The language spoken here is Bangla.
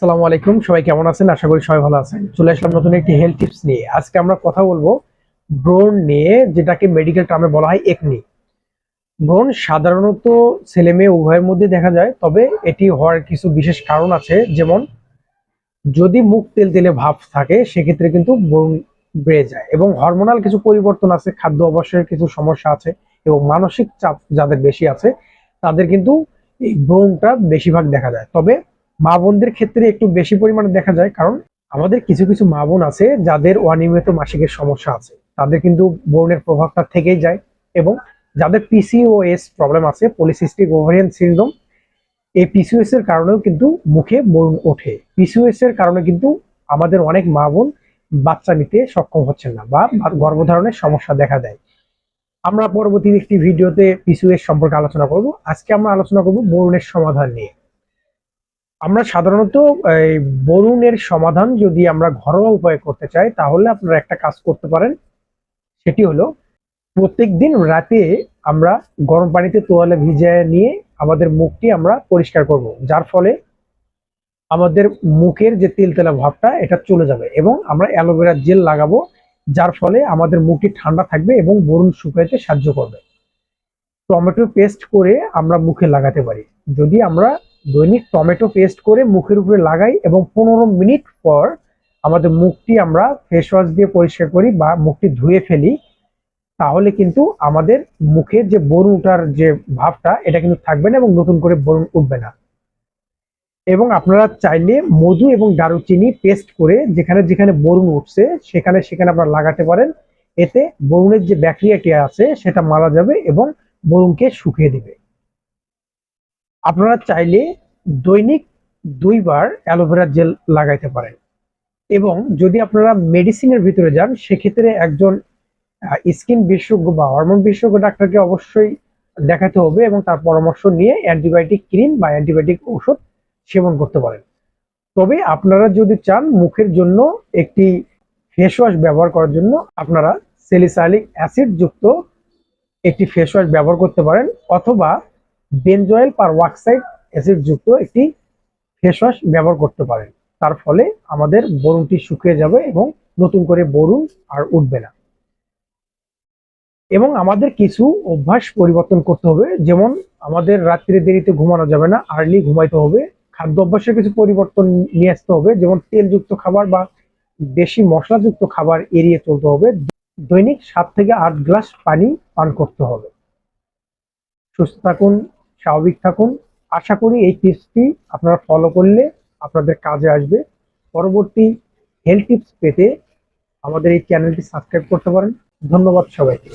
সালামু আলাইকুম, সবাই কেমন আছেন? আশা করি সবাই ভালো আছেন। চলে আসলাম নতুন একটি হেলথ টিপস নিয়ে। আজকে আমরা কথা বলব ব্রণ নিয়ে, যেটাকে মেডিকেল টার্মে বলা হয় একনি ব্রণ সাধারণত ছেলে মেয়ে উভয়ের মধ্যে দেখা যায়, তবে এটি হওয়ার কিছু বিশেষ কারণ আছে। যেমন, যদি মুখ তেল তেলে ভাব থাকে, সেক্ষেত্রে কিন্তু ব্রণ বেড়ে যায় এবং হরমোনাল কিছু পরিবর্তন আছে, খাদ্য অবশ্যের কিছু সমস্যা আছে এবং মানসিক চাপ যাদের বেশি আছে, তাদের কিন্তু এই ব্রণটা বেশিরভাগ দেখা যায়। তবে মা বোনদের ক্ষেত্রে একটু বেশি পরিমাণে দেখা যায়, কারণ আমাদের কিছু কিছু মা বোন আছে যাদের অনিয়মিত মাসিকের সমস্যা আছে। তাদের কিন্তু ব্রণের প্রভাবটা থেকেই যায় এবং যাদের পিসিওএস প্রবলেম আছে পলিসিস্টিক ওভারিয়ান সিনড্রোম এই পিসিওএস এর কারণেও কিন্তু মুখে ব্রণ ওঠে। পিসিওএস এর কারণে কিন্তু আমাদের অনেক মা বোন বাচ্চা নিতে সক্ষম হচ্ছেন না বা গর্ভধারণের সমস্যা দেখা দেয়। আমরা পরবর্তী একটি ভিডিওতে পিসিওএস সম্পর্কে আলোচনা করব। আজকে আমরা আলোচনা করব ব্রণের সমাধান নিয়ে। আমরা সাধারণত, এই বরুণের সমাধান যদি আমরা ঘরোয়া উপায়ে করতে চাই, তাহলে আপনারা একটা কাজ করতে পারেন। সেটি হলো, প্রত্যেকদিন রাতে আমরা গরম পানিতে তোয়ালে ভিজিয়ে নিয়ে আমাদের মুখটি আমরা পরিষ্কার করব, যার ফলে আমাদের মুখের যে তেলতেলা ভাবটা, এটা চলে যাবে এবং আমরা অ্যালোভেরা জেল লাগাবো, যার ফলে আমাদের মুখটি ঠান্ডা থাকবে এবং বরুণ শুকাইতে সাহায্য করবে। টমেটো পেস্ট করে আমরা মুখে লাগাতে পারি। যদি আমরা দৈনিক টমেটো পেস্ট করে মুখের উপরে লাগাই এবং পনেরো মিনিট পর আমাদের মুখটি আমরা ফেস ওয়াশ দিয়ে পরিষ্কার করি বা মুখটি ধুয়ে ফেলি, তাহলে কিন্তু আমাদের মুখে যে বরুণ ওঠার যে ভাবটা, এটা কিন্তু থাকবে না এবং নতুন করে বরুণ উঠবে না। এবং আপনারা চাইলে মধু এবং দারুচিনি পেস্ট করে যেখানে যেখানে বরুণ উঠছে, সেখানে সেখানে আপনারা লাগাতে পারেন। এতে বরুণের যে ব্যাকটেরিয়াটি আছে, সেটা মারা যাবে এবং বরুণকে শুকিয়ে দিবে। আপনারা চাইলে দৈনিক দুইবার অ্যালোভেরা জেল লাগাইতে পারেন। এবং যদি আপনারা মেডিসিনের ভিতরে যান, সেক্ষেত্রে একজন স্কিন বিশেষজ্ঞ বা হরমোন বিশেষজ্ঞ ডাক্তারকে অবশ্যই দেখাতে হবে এবং তার পরামর্শ নিয়ে অ্যান্টিবায়োটিক ক্রিম বা অ্যান্টিবায়োটিক ওষুধ সেবন করতে পারেন। তবে আপনারা যদি চান মুখের জন্য একটি ফেস ওয়াশ ব্যবহার করার জন্য, আপনারা সেলিসালিক অ্যাসিড যুক্ত একটি ফেস ওয়াশ ব্যবহার করতে পারেন, অথবা বেনজয়েল পার ওয়াক্সাইড অ্যাসিড যুক্ত একটি ফেস ওয়াশ ব্যবহার করতে পারেন। তার ফলে আমাদের বরুণটি শুকিয়ে যাবে এবং নতুন করে বরুণ আর উঠবে না। এবং আমাদের কিছু অভ্যাস পরিবর্তন করতে হবে। যেমন আমাদের রাত্রে দেরিতে ঘুমানো যাবে না আর্লি ঘুমাইতে হবে। খাদ্য অভ্যাসের কিছু পরিবর্তন নিয়ে আসতে হবে। যেমন তেলযুক্ত খাবার বা বেশি মশলাযুক্ত খাবার এড়িয়ে চলতে হবে। দৈনিক সাত থেকে আট গ্লাস পানি পান করতে হবে। সুস্থ থাকুন স্বাভাবিক থাকুন। আশা করি এই টিপসটি আপনারা ফলো করলে আপনাদের কাজে আসবে। পরবর্তী হেলথ টিপস পেতে আমাদের এই চ্যানেলটি সাবস্ক্রাইব করতে পারেন। ধন্যবাদ সবাইকে।